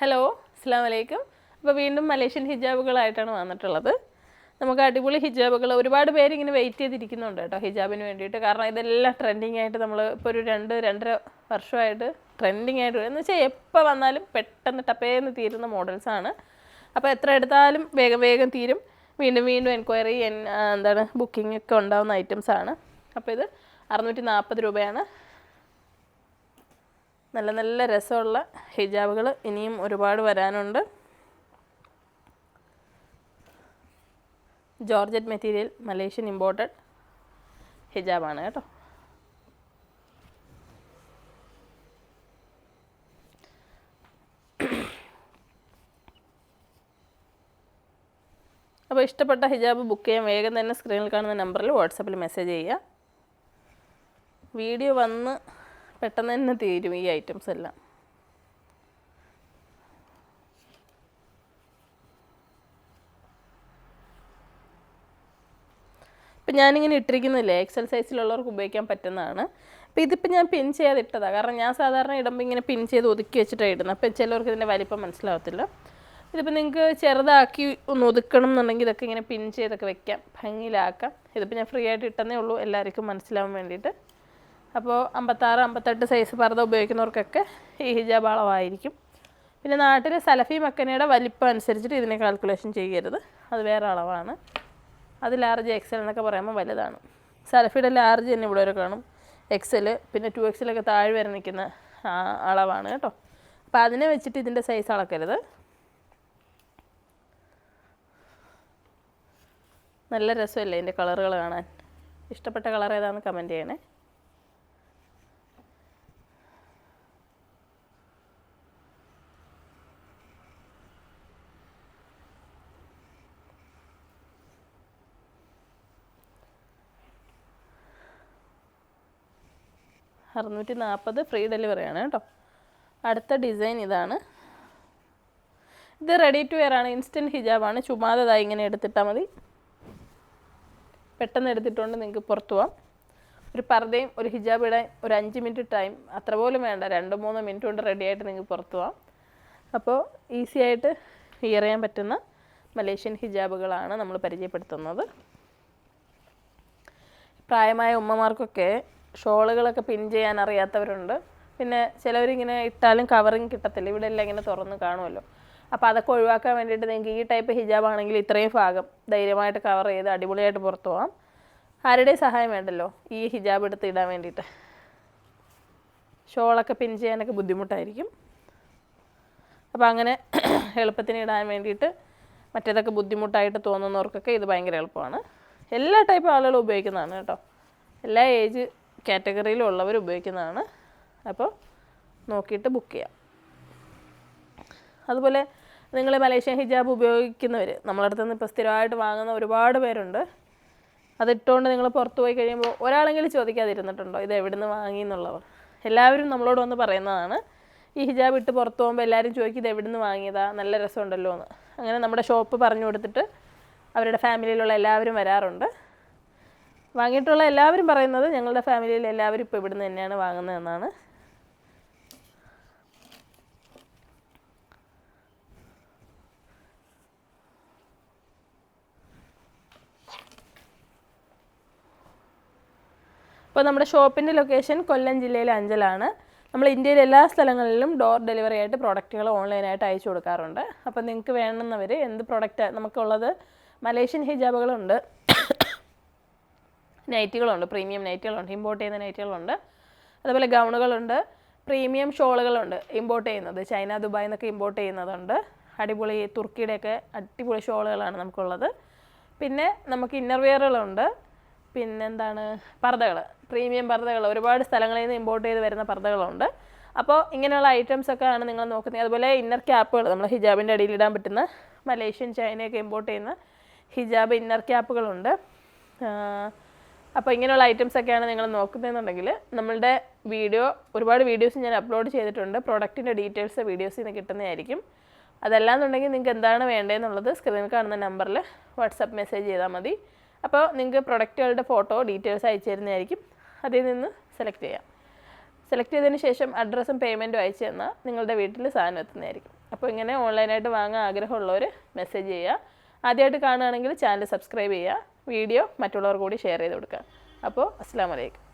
Hello അസ്സാം വലൈക്കും അപ്പോൾ വീണ്ടും മലേഷ്യൻ ഹിജാബുകളായിട്ടാണ് വന്നിട്ടുള്ളത്. നമുക്ക് അടിപൊളി ഹിജാബുകൾ ഒരുപാട് പേര് ഇങ്ങനെ വെയിറ്റ് ചെയ്തിരിക്കുന്നുണ്ട് കേട്ടോ ഹിജാബിന് വേണ്ടിയിട്ട്. കാരണം ഇതെല്ലാം ട്രെൻഡിങ് ആയിട്ട് നമ്മൾ ഇപ്പോൾ ഒരു രണ്ട് രണ്ടര വർഷമായിട്ട് ട്രെൻഡിങ് ആയിട്ട് എന്ന് വെച്ചാൽ എപ്പോൾ വന്നാലും പെട്ടെന്ന് ടപ്പേന്ന് തീരുന്ന മോഡൽസാണ് അപ്പോൾ എത്ര എടുത്താലും വേഗം വേഗം തീരും. വീണ്ടും വീണ്ടും എൻക്വയറി എന്താണ് ബുക്കിംഗ് ഒക്കെ ഉണ്ടാവുന്ന ഐറ്റംസാണ് അപ്പോൾ ഇത് അറുന്നൂറ്റി നാൽപ്പത് രൂപയാണ്. നല്ല നല്ല രസമുള്ള ഹിജാബുകൾ ഇനിയും ഒരുപാട് വരാനുണ്ട്. ജോർജറ്റ് മെറ്റീരിയൽ മലേഷ്യൻ ഇമ്പോർട്ടഡ് ഹിജാബാണ് കേട്ടോ. അപ്പോൾ ഇഷ്ടപ്പെട്ട ഹിജാബ് ബുക്ക് ചെയ്യാൻ വേഗം തന്നെ സ്ക്രീനിൽ കാണുന്ന നമ്പറിൽ വാട്സപ്പിൽ മെസ്സേജ് ചെയ്യുക. വീഡിയോ വന്ന് പെട്ടെന്ന് തന്നെ തീരും ഈ ഐറ്റംസ് എല്ലാം. ഇപ്പം ഞാനിങ്ങനെ ഇട്ടിരിക്കുന്നില്ലേ? എക്സൽ സൈസിലുള്ളവർക്ക് ഉപയോഗിക്കാൻ പറ്റുന്നതാണ്. അപ്പോൾ ഇതിപ്പോൾ ഞാൻ പിൻ ചെയ്യാതെ ഇട്ടതാണ് കാരണം ഞാൻ സാധാരണ ഇടുമ്പോൾ ഇങ്ങനെ പിൻ ചെയ്ത് ഒതുക്കി വെച്ചിട്ടാണ് ഇടുന്നത് അപ്പം ചിലവർക്ക് ഇതിന്റെ വലിപ്പം മനസ്സിലാവത്തില്ല. ഇതിപ്പോൾ നിങ്ങൾക്ക് ചെറുതാക്കി ഒന്ന് ഒതുക്കണം എന്നുണ്ടെങ്കിൽ ഇതൊക്കെ ഇങ്ങനെ പിൻ ചെയ്തൊക്കെ വെക്കാം. ഭംഗിയിലാക്കാം. ഇതിപ്പോൾ ഞാൻ ഫ്രീ ആയിട്ട് ഇട്ടെന്നേ ഉള്ളൂ. എല്ലാവർക്കും മനസ്സിലാവാൻ വേണ്ടിയിട്ട്. അപ്പോൾ അമ്പത്താറ് അമ്പത്തെട്ട് സൈസ് പർദ്ദ ഉപയോഗിക്കുന്നവർക്കൊക്കെ ഈ ഹിജാബ് അളവായിരിക്കും. പിന്നെ നാട്ടിൽ സലഫി മക്കനയുടെ വലിപ്പം അനുസരിച്ചിട്ട് ഇതിനെ കാൽക്കുലേഷൻ ചെയ്യരുത്. അത് വേറെ അളവാണ്. അത് ലാർജ് എക്സൽ എന്നൊക്കെ പറയുമ്പോൾ വലുതാണ്. സലഫിയുടെ ലാർജ് തന്നെ ഇവിടെ വരെ കാണും. എക്സൽ പിന്നെ ടു എക്സലൊക്കെ താഴെ വരെ നിൽക്കുന്ന അളവാണ് കേട്ടോ. അപ്പോൾ അതിനെ വെച്ചിട്ട് ഇതിന്റെ സൈസ് അളക്കരുത്. നല്ല രസമല്ലേ ഇതിന്റെ കളറുകൾ കാണാൻ? ഇഷ്ടപ്പെട്ട കളർ ഏതാണെന്ന് കമന്റ് ചെയ്യണേ. അറുന്നൂറ്റി നാൽപ്പത് ഫ്രീ ഡെലിവറി ആണ് കേട്ടോ. അടുത്ത ഡിസൈൻ ഇതാണ്. ഇത് റെഡി ടു വെയർ ആണ്. ഇൻസ്റ്റന്റ് ഹിജാബാണ് ചുമ്മാതായി ഇങ്ങനെ എടുത്തിട്ടാൽ മതി. പെട്ടെന്ന് എടുത്തിട്ടുകൊണ്ട് നിങ്ങൾക്ക് പുറത്തു പോവാം. ഒരു പർദ്ദയും ഒരു ഹിജാബ് ഇടാൻ ഒരു അഞ്ച് മിനിറ്റ് ടൈം അത്ര പോലും വേണ്ട. രണ്ട് മൂന്ന് മിനിറ്റ് കൊണ്ട് റെഡി ആയിട്ട് നിങ്ങൾക്ക് പുറത്തു പോവാം. അപ്പോൾ ഈസി ആയിട്ട് വിയർ ചെയ്യാൻ പറ്റുന്ന മലേഷ്യൻ ഹിജാബുകളാണ് നമ്മൾ പരിചയപ്പെടുത്തുന്നത്. പ്രായമായ ഉമ്മമാർക്കൊക്കെ ഷോളുകളൊക്കെ പിൻ ചെയ്യാൻ അറിയാത്തവരുണ്ട്. പിന്നെ ചിലവരിങ്ങനെ ഇട്ടാലും കവറിങ് കിട്ടത്തില്ല. ഇവിടെ എല്ലാം ഇങ്ങനെ തുറന്ന് കാണുമല്ലോ. അപ്പോൾ അതൊക്കെ ഒഴിവാക്കാൻ വേണ്ടിയിട്ട് നിങ്ങൾക്ക് ഈ ടൈപ്പ് ഹിജാബ് ആണെങ്കിൽ ഇത്രയും ഭാഗം ധൈര്യമായിട്ട് കവർ ചെയ്ത് അടിപൊളിയായിട്ട് പുറത്തു പോകാം ആരുടെയും സഹായം വേണ്ടല്ലോ? ഈ ഹിജാബ് എടുത്ത് ഇടാൻ വേണ്ടിയിട്ട്. ഷോളൊക്കെ പിൻ ചെയ്യാനൊക്കെ ബുദ്ധിമുട്ടായിരിക്കും. അപ്പോൾ അങ്ങനെ എളുപ്പത്തിന് ഇടാൻ വേണ്ടിയിട്ട് മറ്റേതൊക്കെ ബുദ്ധിമുട്ടായിട്ട് തോന്നുന്നവർക്കൊക്കെ ഇത് ഭയങ്കര എളുപ്പമാണ്. എല്ലാ ടൈപ്പ് ആളുകളും ഉപയോഗിക്കുന്നതാണ് കേട്ടോ. എല്ലാ ഏജ് കാറ്റഗറിയിലും ഉള്ളവർ ഉപയോഗിക്കുന്നതാണ്. അപ്പോൾ നോക്കിയിട്ട് ബുക്ക് ചെയ്യാം. അതുപോലെ നിങ്ങൾ മലേഷ്യൻ ഹിജാബ് ഉപയോഗിക്കുന്നവർ നമ്മളടുത്ത് നിന്ന് ഇപ്പോൾ സ്ഥിരമായിട്ട് വാങ്ങുന്ന ഒരുപാട് പേരുണ്ട്. അതിട്ടുകൊണ്ട് നിങ്ങൾ പുറത്ത് പോയി കഴിയുമ്പോൾ ഒരാളെങ്കിലും ചോദിക്കാതിരുന്നിട്ടുണ്ടോ? ഇത് എവിടെ നിന്ന് വാങ്ങി എന്നുള്ളവർ. എല്ലാവരും നമ്മളോട് വന്ന് പറയുന്നതാണ് ഈ ഹിജാബ് ഇട്ട് പുറത്ത് പോകുമ്പോൾ എല്ലാവരും ചോദിക്കും ഇത് എവിടെ നിന്ന് വാങ്ങിയതാ? നല്ല രസമുണ്ടല്ലോ എന്ന്. അങ്ങനെ നമ്മുടെ ഷോപ്പ് പറഞ്ഞു കൊടുത്തിട്ട് അവരുടെ ഫാമിലിയിലുള്ള എല്ലാവരും വരാറുണ്ട്. വാങ്ങിയിട്ടുള്ള എല്ലാവരും പറയുന്നത് ഞങ്ങളുടെ ഫാമിലിയിൽ എല്ലാവരും ഇപ്പോൾ ഇവിടുന്ന് തന്നെയാണ് വാങ്ങുന്നത് എന്നാണ്. അപ്പോൾ നമ്മുടെ ഷോപ്പിന്റെ ലൊക്കേഷൻ കൊല്ലം ജില്ലയിലെ അഞ്ചലാണ്. നമ്മൾ ഇന്ത്യയിലെ എല്ലാ സ്ഥലങ്ങളിലും ഡോർ ഡെലിവറി ആയിട്ട് പ്രോഡക്റ്റുകൾ ഓൺലൈനായിട്ട് അയച്ചു കൊടുക്കാറുണ്ട്. അപ്പോൾ നിങ്ങൾക്ക് വേണമെന്നവർ എന്ത് പ്രോഡക്റ്റ് നമുക്കുള്ളത് മലേഷ്യൻ ഹിജാബുകളുണ്ട് നൈറ്റുകളുണ്ട് പ്രീമിയം നൈറ്റുകളുണ്ട് ഇമ്പോർട്ട് ചെയ്യുന്ന നൈറ്റുകളുണ്ട് അതുപോലെ ഗൗണുകളുണ്ട് പ്രീമിയം ഷോളുകളുണ്ട് ഇമ്പോർട്ട് ചെയ്യുന്നത്. ചൈന ദുബായിൽ നിന്നൊക്കെ ഇമ്പോർട്ട് ചെയ്യുന്നതുണ്ട്. അടിപൊളി തുർക്കിയുടെയൊക്കെ അടിപൊളി ഷോളുകളാണ് നമുക്കുള്ളത്. പിന്നെ നമുക്ക് ഇന്നർവെയറുകളുണ്ട് പിന്നെന്താണ്? പർദ്ദകൾ പ്രീമിയം പർദ്ദകൾ. ഒരുപാട് സ്ഥലങ്ങളിൽ നിന്ന് ഇമ്പോർട്ട് ചെയ്ത് വരുന്ന പർദ്ദകളുണ്ട്. അപ്പോൾ ഇങ്ങനെയുള്ള ഐറ്റംസ് ഒക്കെ ആണ് നിങ്ങൾ നോക്കുന്നത്. അതുപോലെ ഇന്നർ ക്യാപ്പുകൾ നമ്മൾ ഹിജാബിന്റെ അടിയിൽ ഇടാൻ പറ്റുന്ന മലേഷ്യൻ ചൈനയൊക്കെ ഇമ്പോർട്ട് ചെയ്യുന്ന ഹിജാബ് ഇന്നർ ക്യാപ്പുകളുണ്ട് അപ്പോൾ ഇങ്ങനെയുള്ള ഐറ്റംസ് ഒക്കെയാണ് നിങ്ങൾ നോക്കുന്നതെന്നുണ്ടെങ്കിൽ നമ്മളുടെ വീഡിയോ ഒരുപാട് വീഡിയോസ് ഞാൻ അപ്ലോഡ് ചെയ്തിട്ടുണ്ട്. പ്രോഡക്റ്റിന്റെ ഡീറ്റെയിൽസ് വീഡിയോസിൽ നിന്ന് കിട്ടുന്നതായിരിക്കും. അതല്ലാന്നുണ്ടെങ്കിൽ നിങ്ങൾക്ക് എന്താണ് വേണ്ടതെന്നുള്ളത് സ്ക്രീനിൽ കാണുന്ന നമ്പറിൽ വാട്സപ്പ് മെസ്സേജ് ചെയ്താൽ മതി. അപ്പോൾ നിങ്ങൾക്ക് പ്രൊഡക്റ്റുകളുടെ ഫോട്ടോ ഡീറ്റെയിൽസ് അയച്ചു തരുന്നതായിരിക്കും. അതിൽ നിന്ന് സെലക്ട് ചെയ്യാം. സെലക്ട് ചെയ്തതിന് ശേഷം അഡ്രസ്സും പേയ്മെന്റും അയച്ചു തന്നാൽ നിങ്ങളുടെ വീട്ടിൽ സാധനം എത്തുന്നതായിരിക്കും. അപ്പോൾ ഇങ്ങനെ ഓൺലൈനായിട്ട് വാങ്ങാൻ ആഗ്രഹമുള്ളവർ മെസ്സേജ് ചെയ്യുക. ആദ്യമായിട്ട് കാണുകയാണെങ്കിൽ ചാനൽ സബ്സ്ക്രൈബ് ചെയ്യുക. വീഡിയോ മറ്റുള്ളവർ കൂടി ഷെയർ ചെയ്ത് കൊടുക്കുക. അപ്പോൾ അസ്സാം വലൈക്കും